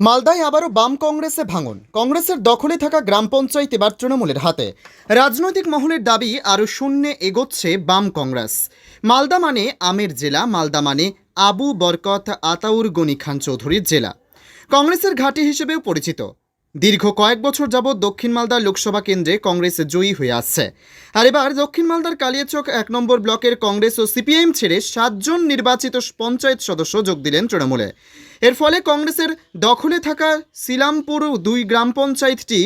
মালদায় আবারও বাম কংগ্রেসে ভাঙন। কংগ্রেসের দখলে থাকা গ্রাম পঞ্চায়েত এবার তৃণমূলের হাতে। রাজনৈতিক মহলের দাবি, আরও শূন্যে এগোচ্ছে বাম কংগ্রেস। মালদা মানে আমের জেলা, মালদা মানে আবু বরকত আতাউর গনি খান চৌধুরীর জেলা। কংগ্রেসের ঘাঁটি হিসেবেও পরিচিত। দীর্ঘ কয়েক বছর যাবৎ দক্ষিণ মালদা লোকসভা কেন্দ্রে কংগ্রেস জয়ী হয়ে আসছে। আর এবার দক্ষিণ মালদার কালিয়াচক এক নম্বর ব্লকের কংগ্রেস ও সিপিআইএম ছেড়ে সাতজন নির্বাচিত পঞ্চায়েত সদস্য যোগ দিলেন তৃণমূলে। এর ফলে কংগ্রেসের দখলে থাকা সিলামপুর দুই গ্রাম পঞ্চায়েতটি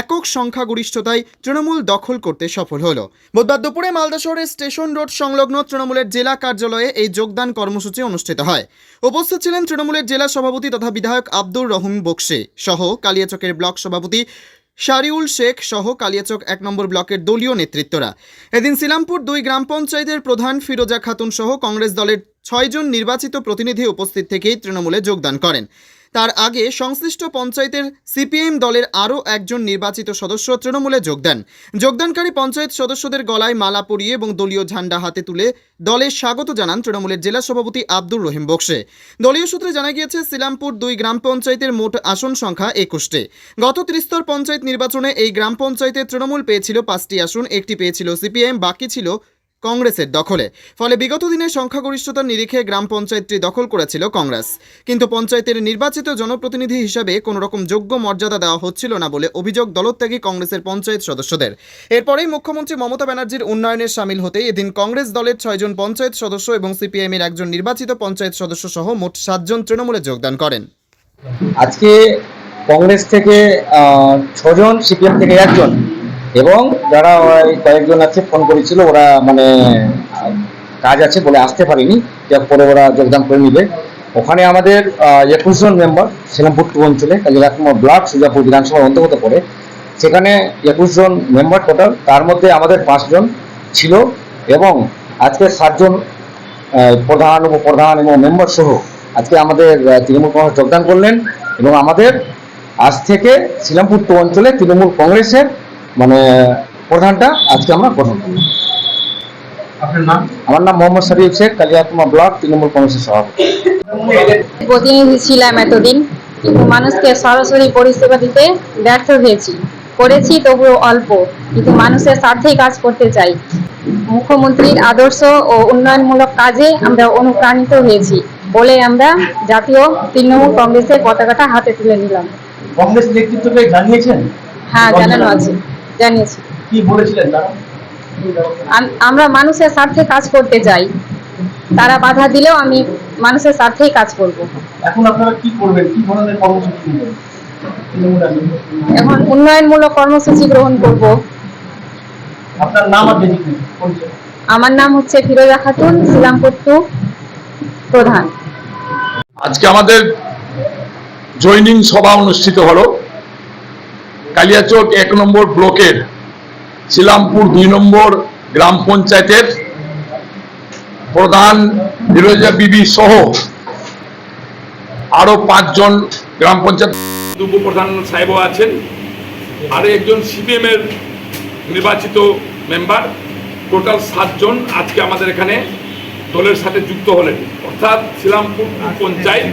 একক সংখ্যাগরিষ্ঠতায় তৃণমূল দখল করতে সফল হলো। বুধবার দুপুরে মালদা শহরের স্টেশন রোড সংলগ্ন তৃণমূলের জেলা কার্যালয়ে এই যোগদান কর্মসূচি অনুষ্ঠিত হয়। উপস্থিত ছিলেন তৃণমূলের জেলা সভাপতি তথা বিধায়ক আব্দুর রহিম বক্সে সহ কালিয়াচকের ব্লক সভাপতি শারিউল শেখ সহ কালিয়াচক এক নম্বর ব্লকের দলীয় নেতৃত্বরা। এদিন সিলামপুর দুই গ্রাম পঞ্চায়েতের প্রধান ফিরোজা খাতুন সহ কংগ্রেস দলের ছয়জন নির্বাচিত প্রতিনিধি উপস্থিত থেকেই তৃণমূলে যোগদান করেন। তার আগে সংশ্লিষ্ট পঞ্চায়েতের সিপিএম দলের আরও একজন নির্বাচিত সদস্য তৃণমূলে যোগ দেন। যোগদানকারী পঞ্চায়েত সদস্যদের গলায় মালা পরিয়ে এবং দলীয় ঝান্ডা হাতে তুলে দলে স্বাগত জানান তৃণমূলের জেলা সভাপতি আব্দুর রহিম বক্সে। দলীয় সূত্রে জানা গিয়েছে, সিলামপুর দুই গ্রাম পঞ্চায়েতের মোট আসন সংখ্যা একুশটি। গত ত্রিস্তর পঞ্চায়েত নির্বাচনে এই গ্রাম পঞ্চায়েতে তৃণমূল পেয়েছিল পাঁচটি আসন, একটি পেয়েছিল সিপিএম, বাকি ছিল কংগ্রেসের দখলে। ফলে বিগত দিনে সংখ্যাগরিষ্ঠতার নিরিখে গ্রাম পঞ্চায়েতটি দখল করেছিল কংগ্রেস। কিন্তু পঞ্চায়েতের নির্বাচিত জনপ্রতিনিধি হিসাবে কোনো রকম যোগ্য মর্যাদা দেওয়া হচ্ছিল না বলে অভিযোগ দলত্যাগী কংগ্রেসের পঞ্চায়েত সদস্যদের। এরপরেই মুখ্যমন্ত্রী মমতা ব্যানার্জির উন্নয়নে সামিল হতে এদিন কংগ্রেস দলের ছয়জন পঞ্চায়েত সদস্য এবং সিপিএমের একজন নির্বাচিত পঞ্চায়েত সদস্য সহ মোট সাতজন তৃণমূলে যোগদান করেন। আজকে কংগ্রেস থেকে ছজন, সিপিএম থেকে একজন। এবং যারা কয়েকজন আছে, ফোন করেছিল, ওরা মানে কাজ আছে বলে আসতে পারেনি। যে পরে ওরা যোগদান করে নিবে। ওখানে আমাদের একুশ জন মেম্বার শিলামপুর টু অঞ্চলে ব্লক, সুজাপুর বিধানসভার অন্তর্গত পড়ে। সেখানে একুশ জন মেম্বার টোটাল তার মধ্যে আমাদের পাঁচজন ছিল এবং আজকে সাতজন প্রধান, উপপ্রধান এবং মেম্বার সহ আজকে আমাদের তৃণমূল কংগ্রেস যোগদান করলেন এবং আমাদের আজ থেকে শিলামপুর টু অঞ্চলে তৃণমূল কংগ্রেসের মানে প্রধানটা আজকে আমরা আপনার নাম? আমার নাম মোহাম্মদ শরীফ শেখ কালিয়াকুমা ব্লক তৃণমূল কংগ্রেসের সভাপতি। প্রতিনিধি ছিলাম এতদিন কিন্তু মানুষকে সরাসরি পরিষেবা দিতে ব্যর্থ হয়েছি। করেছি তবুও অল্প কিন্তু মানুষের স্বার্থেই কাজ করতে চাই। মুখ্যমন্ত্রীর আদর্শ ও উন্নয়নমূলক কাজে আমরা অনুপ্রাণিত হয়েছি বলে আমরা জাতীয় তৃণমূল কংগ্রেসের পতাকাটা হাতে তুলে নিলাম। কংগ্রেস নেতৃত্বকে জানিয়েছেন? হ্যাঁ জানানো আছে। জানিয়েছি। কি বলেছিলেন তারা? আমরা মানুষের স্বার্থে কাজ করতে চাই তারা বাধা দিলেও আমি মানুষের স্বার্থেই কাজ করব। এখন আপনারা কি করবেন? কি ধরনের কর্মসূচি। এখন উন্নয়নমূলক কর্মসূচি গ্রহণ করব। আপনার নাম আর আমার নাম হচ্ছে ফিরোজা খাতুন শিলামপুর প্রধান। আজকে আমাদের জৈনিং সভা অনুষ্ঠিত হলো। কালিয়াচক এক নম্বর ব্লকের শিলামপুর দুই নম্বর গ্রাম পঞ্চায়েতের প্রধান ফিরোজা বিবি সহ আরও পাঁচজন গ্রাম পঞ্চায়েত উপপ্রধান সাহেবও আছেন। আর একজন সিপিএম এর নির্বাচিত মেম্বার টোটাল সাতজন আজকে আমাদের এখানে দলের সাথে যুক্ত হলেন। অর্থাৎ শিলামপুর পঞ্চায়েত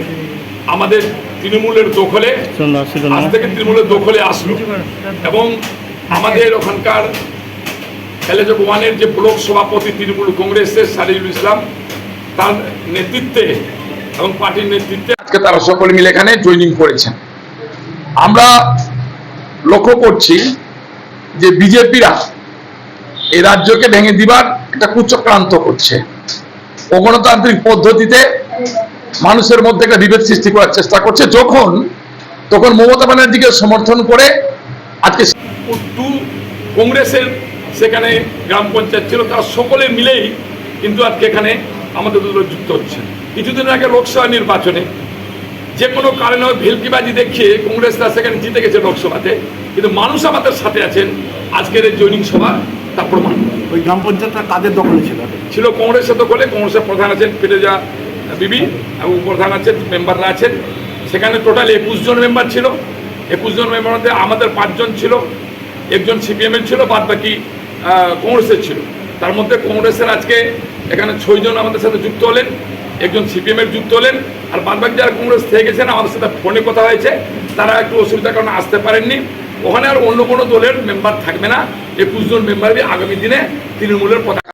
আমাদের তৃণমূলের দখলে আজ থেকে তৃণমূলের দখলে আসলো। এবং আমাদের ওখানকার এলেজক ওয়ানের যে ব্লক সভাপতি তৃণমূল কংগ্রেসের সারিউল ইসলাম তার নেতৃত্বে এবং পার্টির নেতৃত্বে আজকে তারা সকলে মিলে এখানে জয়েনিং করেছেন। আমরা লক্ষ্য করছি যে বিজেপিরা এই রাজ্যকে ভেঙে দিবার একটা কুচক্রান্ত করছে। অগণতান্ত্রিক পদ্ধতিতে মানুষের মধ্যে একটা বিভেদ সৃষ্টি করার চেষ্টা করছে। যখন তখন মমতা ব্যানার্জিকে সমর্থন করে আজকে টু কংগ্রেসের সেখানে গ্রাম পঞ্চায়েত ছিল তারা সকলে মিলেই কিন্তু আজকে এখানে আমাদের দল যুক্ত হচ্ছে। কিছুদিন আগে লোকসভা নির্বাচনে যে কোনো কারণে ভেলকিবাজি দেখিয়ে কংগ্রেসরা সেখানে জিতে গেছে লোকসভাতে কিন্তু মানুষ আমাদের সাথে আছেন আজকের এই জৈনিক সভা তা প্রমাণ। ওই গ্রাম পঞ্চায়েতটা কাদের দখলে ছিল? ছিল কংগ্রেসের দখলে কংগ্রেসের প্রধান আছেন ফিরোজা বিবি, এবং প্রধান আছেন, মেম্বাররা আছেন। সেখানে টোটাল একুশ জন মেম্বার ছিল। একুশ জন মেম্বার মধ্যে আমাদের পাঁচজন ছিল। একজন সিপিএমের ছিল বাদ বাকি কংগ্রেসের ছিল। তার মধ্যে কংগ্রেসের আজকে এখানে ছয়জন আমাদের সাথে যুক্ত হলেন। একজন সিপিএমের যুক্ত হলেন। আর বাদবাকি যারা কংগ্রেস থেকে গেছেন, আমাদের সাথে ফোনে কথা হয়েছে। তারা একটু অসুবিধার কারণে আসতে পারেননি। ওখানে আর অন্য কোনো দলের মেম্বার থাকবে না। একুশ জন মেম্বারই আগামী দিনে তৃণমূলের পতাকা